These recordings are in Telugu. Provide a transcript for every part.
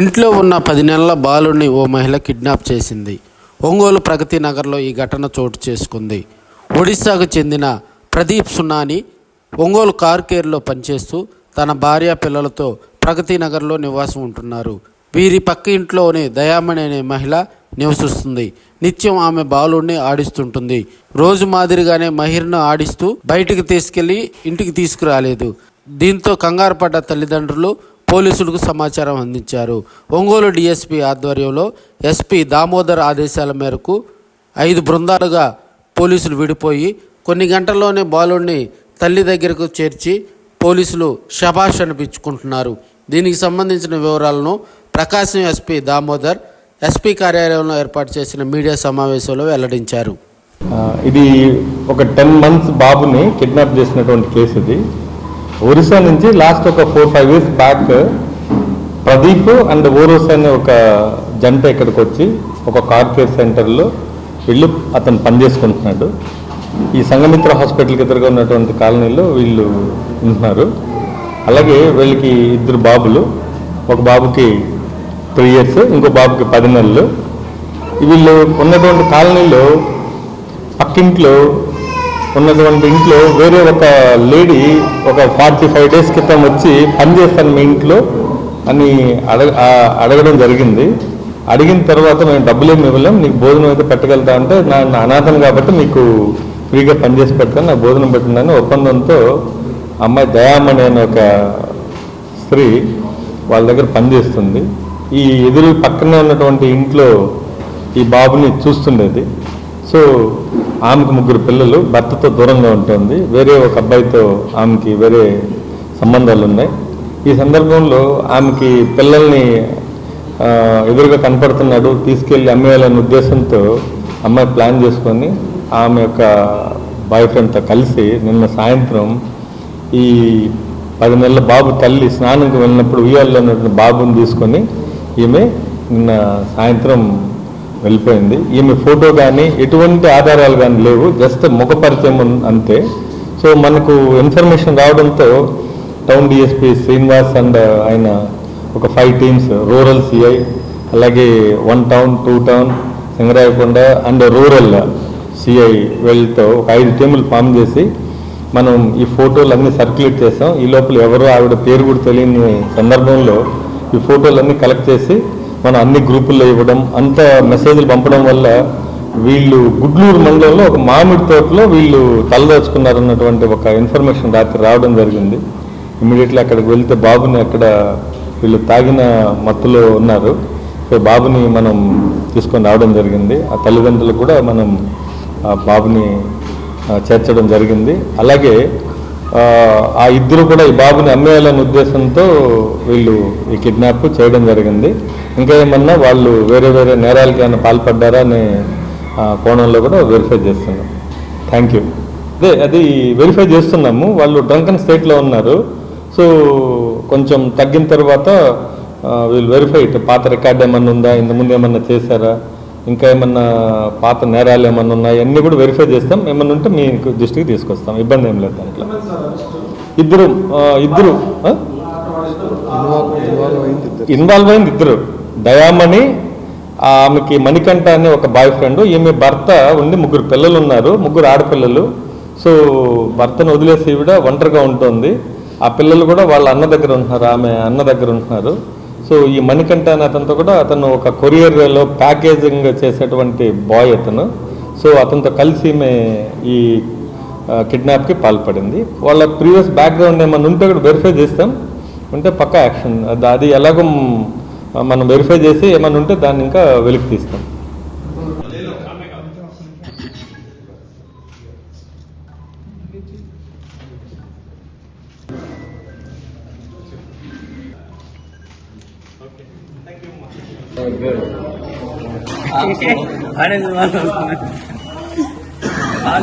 ఇంట్లో ఉన్న పది నెలల బాలుడిని ఓ మహిళ కిడ్నాప్ చేసింది. ఒంగోలు ప్రగతి నగర్లో ఈ ఘటన చోటు చేసుకుంది. ఒడిశాకు చెందిన ప్రదీప్ సునాని ఒంగోలు కార్ కేర్లో పనిచేస్తూ తన భార్య పిల్లలతో ప్రగతి నగర్లో నివాసం ఉంటున్నారు. వీరి పక్క ఇంట్లోనే దయామణి అనే మహిళ నివసిస్తుంది. నిత్యం ఆమె బాలుడిని ఆడిస్తుంటుంది. రోజు మాదిరిగానే మహిర్ను ఆడిస్తూ బయటికి తీసుకెళ్ళి ఇంటికి తీసుకురాలేదు. దీంతో కంగారు పడ్డ తల్లిదండ్రులు పోలీసులకు సమాచారం అందించారు. ఒంగోలు డీఎస్పీ ఆధ్వర్యంలో ఎస్పీ దామోదర్ ఆదేశాల మేరకు ఐదు బృందాలుగా పోలీసులు విడిపోయి కొన్ని గంటల్లోనే బాలుడిని తల్లి దగ్గరకు చేర్చి పోలీసులు షబాష్ అనిపించుకుంటున్నారు. దీనికి సంబంధించిన వివరాలను ప్రకాశం ఎస్పీ దామోదర్ ఎస్పీ కార్యాలయంలో ఏర్పాటు చేసిన మీడియా సమావేశంలో వెల్లడించారు. ఇది ఒక టెన్ మంత్స్ బాబుని కిడ్నాప్ చేసినటువంటి కేసు ఇది. ఒరిస్సా నుంచి లాస్ట్ ఒక four five years back Pradeep and ఓరోస్ అనే ఒక జంట ఇక్కడికి వచ్చి ఒక కార్పొరేట్ సెంటర్లో వీళ్ళు అతను పనిచేసుకుంటున్నాడు ఈ సంగమిత్ర హాస్పిటల్కి ఎదురుగా ఉన్నటువంటి కాలనీలో వీళ్ళు ఉంటున్నారు. అలాగే వీళ్ళకి ఇద్దరు బాబులు ఒక బాబుకి త్రీ ఇయర్స్ ఇంకో బాబుకి పది నెలలు. వీళ్ళు ఉన్నటువంటి కాలనీలో పక్కింట్లో ఉన్నటువంటి ఇంట్లో వేరే ఒక లేడీ ఒక ఫార్టీ ఫైవ్ డేస్ క్రితం వచ్చి పని చేస్తాను మీ ఇంట్లో అని అడగ అడగడం జరిగింది. అడిగిన తర్వాత మేము డబ్బులు ఏమి ఇవ్వలేం నీకు భోజనం అయితే పెట్టగలుగుతా అంటే నా అనాథం కాబట్టి మీకు ఫ్రీగా పనిచేసి పెడతాను నాకు భోజనం పెట్టిందని ఒప్పందంతో అమ్మాయి దయామణి అనే ఒక స్త్రీ వాళ్ళ దగ్గర పనిచేస్తుంది ఈ ఎదురు పక్కనే ఉన్నటువంటి ఇంట్లో ఈ బాబుని చూస్తుండేది. సో ఆమెకు ముగ్గురు పిల్లలు భర్తతో దూరంగా ఉంటుంది. వేరే ఒక అబ్బాయితో ఆమెకి వేరే సంబంధాలు ఉన్నాయి ఈ సందర్భంలో ఆమెకి పిల్లల్ని ఎదురుగా కనపడుతున్నాడు. తీసుకెళ్ళి అమ్మేయాలనే ఉద్దేశంతో అమ్మాయి ప్లాన్ చేసుకొని ఆమె యొక్క బాయ్ ఫ్రెండ్తో కలిసి నిన్న సాయంత్రం ఈ పది నెలల బాబు తల్లి స్నానంకి వెళ్ళినప్పుడు ఉయ్యాల్లో ఉన్నటువంటి బాబుని తీసుకొని ఈమె నిన్న సాయంత్రం వెళ్ళిపోయింది. ఈమె ఫోటో కానీ ఎటువంటి ఆధారాలు కానీ లేవు. జస్ట్ ముఖ పరిచయం అంతే. సో మనకు ఇన్ఫర్మేషన్ రావడంతో టౌన్ డిఎస్పి శ్రీనివాస్ అండ్ ఆయన ఒక ఫైవ్ టీమ్స్ రూరల్ సిఐ అలాగే one town two town Singarayakonda and rural CI వెళ్ళతో ఒక ఐదు టీములు ఫామ్ చేసి మనం ఈ ఫోటోలు అన్నీ సర్క్యులేట్ చేసాం. ఈ లోపల ఎవరో ఆవిడ పేరు కూడా తెలియని సందర్భంలో ఈ ఫోటోలన్నీ కలెక్ట్ చేసి మనం అన్ని గ్రూపుల్లో ఇవ్వడం అంత మెసేజ్లు పంపడం వల్ల వీళ్ళు గుడ్లూరు మండలంలో ఒక మామిడి తోటలో వీళ్ళు తలదాచుకున్నారన్నటువంటి ఒక ఇన్ఫర్మేషన్ రాత్రి రావడం జరిగింది. ఇమీడియట్లీ అక్కడికి వెళ్తే బాబుని అక్కడ వీళ్ళు తాగిన మత్తులో ఉన్నారు. సో బాబుని మనం తీసుకొని రావడం జరిగింది. ఆ తల్లిదండ్రులు కూడా మనం ఆ బాబుని చేర్చడం జరిగింది. అలాగే ఆ, ఆ ఇద్దరు కూడా ఈ బాబుని అమ్మేయాలనే ఉద్దేశంతో వీళ్ళు ఈ కిడ్నాప్ చేయడం జరిగింది. ఇంకా ఏమన్నా వాళ్ళు వేరే వేరే నేరాలకి ఏమైనా పాల్పడ్డారా అనే కోణంలో కూడా వెరిఫై చేస్తున్నాం. థ్యాంక్ యూ అదే అది వెరిఫై చేస్తున్నాము. వాళ్ళు డ్రంకన్ స్టేట్లో ఉన్నారు. సో కొంచెం తగ్గిన తర్వాత వీళ్ళు వెరిఫై పాత రికార్డ్ ఏమన్నా ఉందా? ఇంతకుముందు ఏమన్నా చేశారా? ఇంకా ఏమన్నా పాత నేరాలు ఏమన్నా ఉన్నాయా? అన్నీ కూడా వెరిఫై చేస్తాం. ఏమన్నా ఉంటే మీకు దృష్టికి తీసుకొస్తాం. ఇబ్బంది ఏం లేదు దాంట్లో. ఇద్దరు ఇద్దరు? ఇన్వాల్వ్ అయింది ఇద్దరు. దయామణి ఆమెకి మణికంఠ అనే ఒక బాయ్ ఫ్రెండ్ ఈమె భర్త ఉండి ముగ్గురు పిల్లలు ఉన్నారు ముగ్గురు ఆడపిల్లలు. సో భర్తను వదిలేసి ఈవిడ ఒంటరిగా ఉంటుంది. ఆ పిల్లలు కూడా వాళ్ళ అన్న దగ్గర ఉంటున్నారు ఆమె అన్న దగ్గర ఉంటున్నారు. సో ఈ మణికంఠ అనే అతనితో కూడా అతను ఒక కొరియర్లో ప్యాకేజింగ్ చేసేటువంటి బాయ్ అతను. సో అతనితో కలిసి ఈమె ఈ కిడ్నాప్కి పాల్పడింది. వాళ్ళ ప్రీవియస్ బ్యాక్గ్రౌండ్ ఏమన్నా ఉంటే కూడా వెరిఫై చేస్తాం. ఉంటే పక్కా యాక్షన్ అది అది ఎలాగో మనం వెరిఫై చేసి ఏమన్నా ఉంటే దాన్ని ఇంకా వెలికి తీస్తాం. ఆడే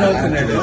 అవుతున్నాడు